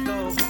No.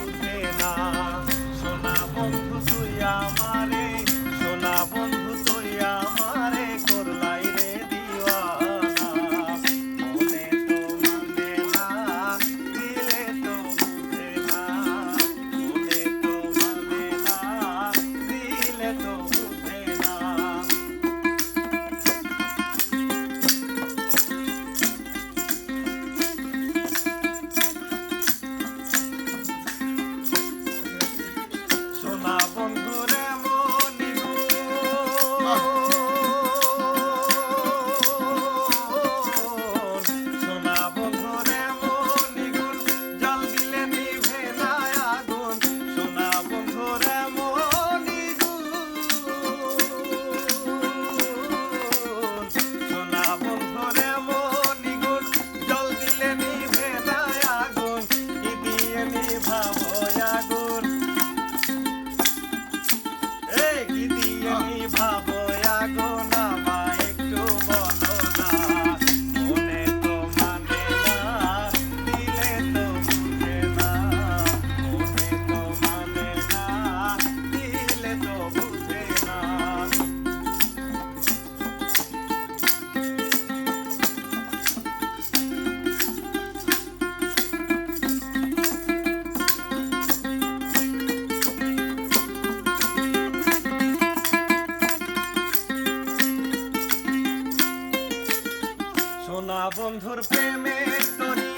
বন্ধুর প্রেমে তরি।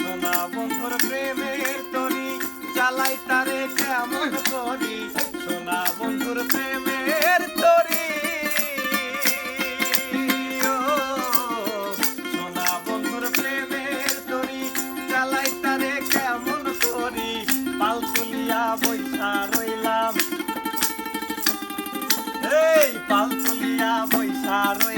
সোনা বন্ধুর প্রেমের তরি, চালাই তারে কেমন করি। সোনা বন্ধুর প্রেমের তরি। desarrollo.